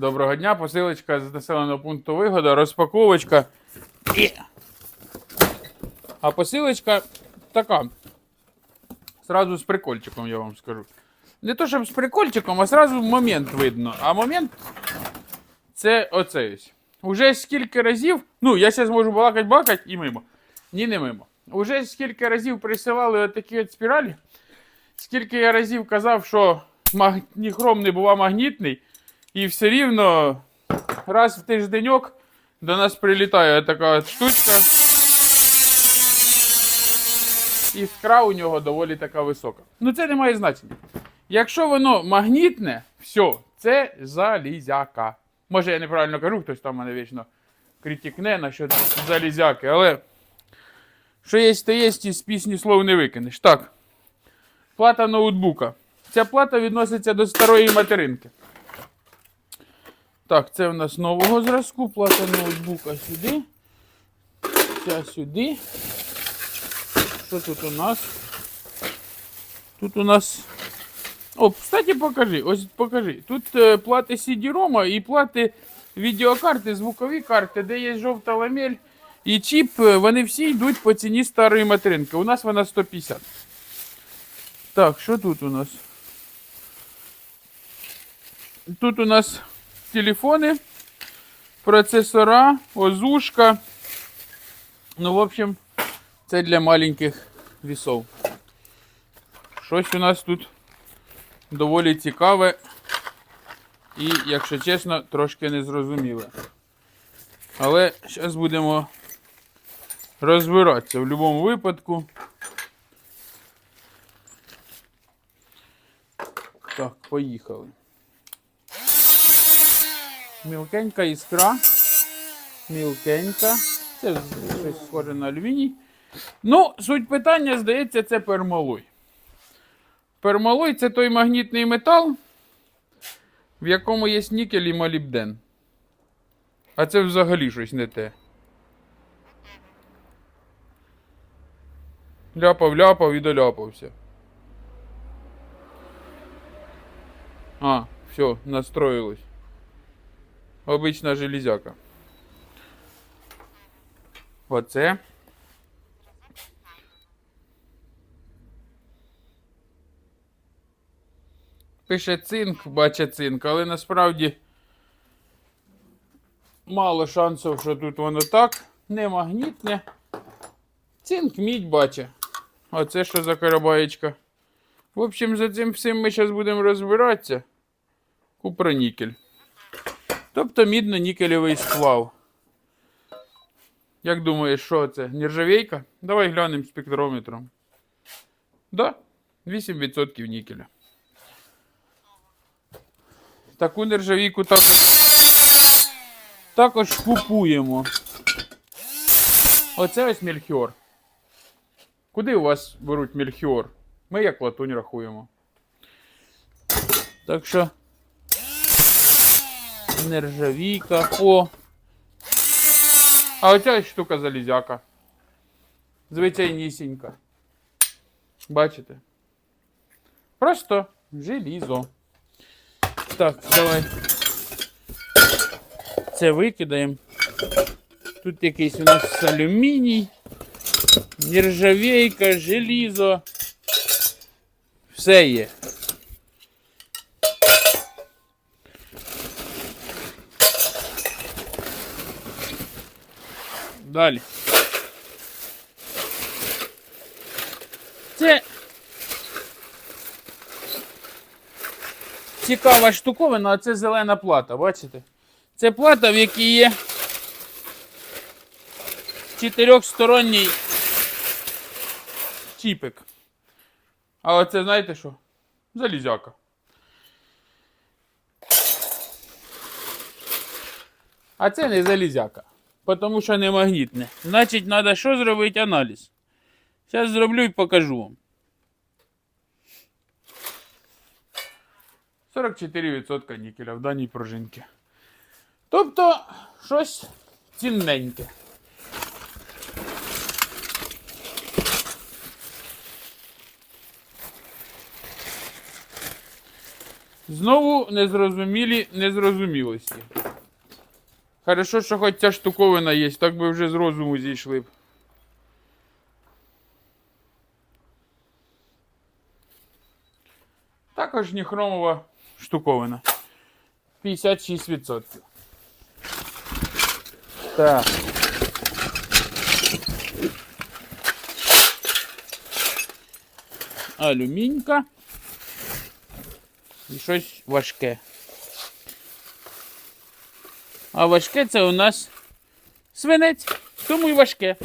Доброго дня, посилочка з населеного пункту вигода, розпаковочка. А посилочка така. Сразу з прикольчиком, я вам скажу. Не то, щоб з прикольчиком, а сразу момент видно. А момент це оцей ось. Уже скільки разів. Ну, я зараз можу балакать балакать і мимо. Ні, не мимо. Уже скільки разів присилали такі от спіралі. Скільки я разів казав, що маг... ніхром не бува магнітний, і все рівно раз в тижденьок до нас прилітає така штучка. Іскра у нього доволі така висока. Ну це не має значення. Якщо воно магнітне, все, це залізяка. Може я неправильно кажу, хтось там мене вічно критикне насчет залізяки, але що є, то є, і з пісні слов не викинеш. Так. Плата ноутбука. Ця плата відноситься до старої материнки. Так, це в нас нового зразку. Плата ноутбука сюди. Ця сюди. Що тут у нас? Тут у нас. О, кстати, покажи. Ось покажи. Тут е, плати CD-ROM і плати відеокарти, звукові карти, де є жовта ламель і чіп, е, вони всі йдуть по ціні старої материнки. У нас вона 150. Так, що тут у нас? Тут у нас телефони, процесора, озушка. Ну, в общем, це для маленьких вісов. Щось у нас тут доволі цікаве і, якщо чесно, трошки незрозуміле. Але зараз будемо розбиратися в будь-якому випадку. Так, поїхали. Мілкенька іскра. Мілкенька. Це щось схоже на алюміній. Ну, суть питання, здається, це пермалой. Пермалой це той магнітний метал, в якому є нікель і молібден. А це взагалі щось не те. Ляпав, ляпав і доляпався. А, все, настроилось. Обична железяка. Оце. Пише цинк, бачить цинк, але насправді мало шансів, що тут воно так. Не магнітне. Цинк мідь бачить. А це що за карабаєчка? В общем, за цим всім ми зараз будемо розбиратися. Купронікель. Тобто мідно-нікелевий сплав. Як думаєш, що це? Нержавейка? Давай глянемо спектрометром. Да, 8% нікеля. Таку нержавійку також, також купуємо. Оце ось мельхіор. Куди у вас беруть мельхіор? Ми як латунь рахуємо. Так що. Нержавійка. О. А оця штука залізяка. Звичайнісінька. Бачите? Просто желізо. Так, давай. Це викидаємо. Тут якийсь у нас алюміній, нержавейка, желізо. Все є. Далі. Це цікава штуковина, а це зелена плата, бачите? Це плата, в якій є чотирьохсторонній чіпик. А оце знаєте що? Залізяка. А це не залізяка. Тому що не магнітне. Значить, треба що зробити аналіз. Зараз зроблю і покажу вам. 44% нікеля в даній пружинці. Тобто, щось цінненьке. Знову незрозумілі незрозумілості. Хорошо, що хоч ця штуковина є, так би вже з розуму зійшли б. Також ніхромова штуковина. 56%. Так. Алюмінька. І щось важке. А важке це у нас свинець, тому і важке.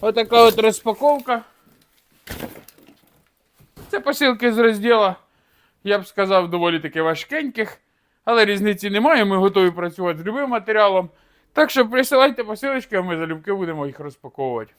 Отака от розпаковка. Це посилки з розділу, я б сказав, доволі таки важкеньких, але різниці немає, ми готові працювати з любим матеріалом. Так що присилайте посилочки, а ми залюбки будемо їх розпаковувати.